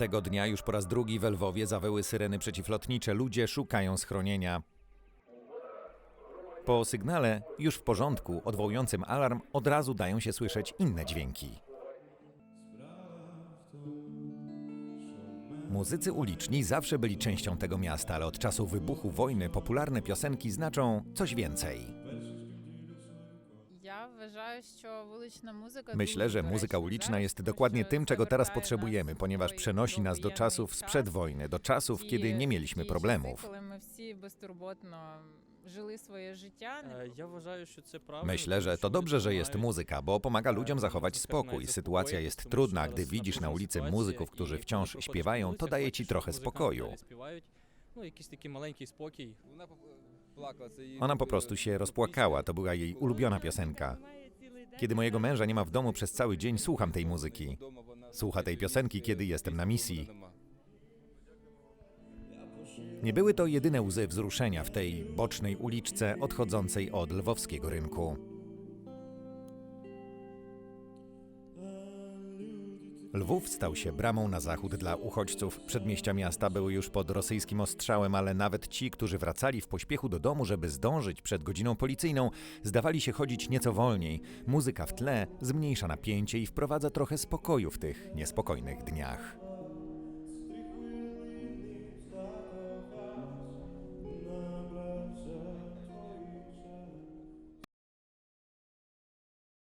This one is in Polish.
Tego dnia już po raz drugi w Lwowie zawyły syreny przeciwlotnicze. Ludzie szukają schronienia. Po sygnale już w porządku, odwołującym alarm, od razu dają się słyszeć inne dźwięki. Muzycy uliczni zawsze byli częścią tego miasta, ale od czasu wybuchu wojny popularne piosenki znaczą coś więcej. Myślę, że muzyka uliczna jest dokładnie tym, czego teraz potrzebujemy, ponieważ przenosi nas do czasów sprzed wojny, do czasów, kiedy nie mieliśmy problemów. Myślę, że to dobrze, że jest muzyka, bo pomaga ludziom zachować spokój. Sytuacja jest trudna, gdy widzisz na ulicy muzyków, którzy wciąż śpiewają, to daje ci trochę spokoju. No, taki maleńki spokój. Ona po prostu się rozpłakała, to była jej ulubiona piosenka. Kiedy mojego męża nie ma w domu przez cały dzień, słucham tej muzyki. Słucha tej piosenki, kiedy jestem na misji. Nie były to jedyne łzy wzruszenia w tej bocznej uliczce odchodzącej od lwowskiego rynku. Lwów stał się bramą na zachód dla uchodźców. Przedmieścia miasta były już pod rosyjskim ostrzałem, ale nawet ci, którzy wracali w pośpiechu do domu, żeby zdążyć przed godziną policyjną, zdawali się chodzić nieco wolniej. Muzyka w tle zmniejsza napięcie i wprowadza trochę spokoju w tych niespokojnych dniach.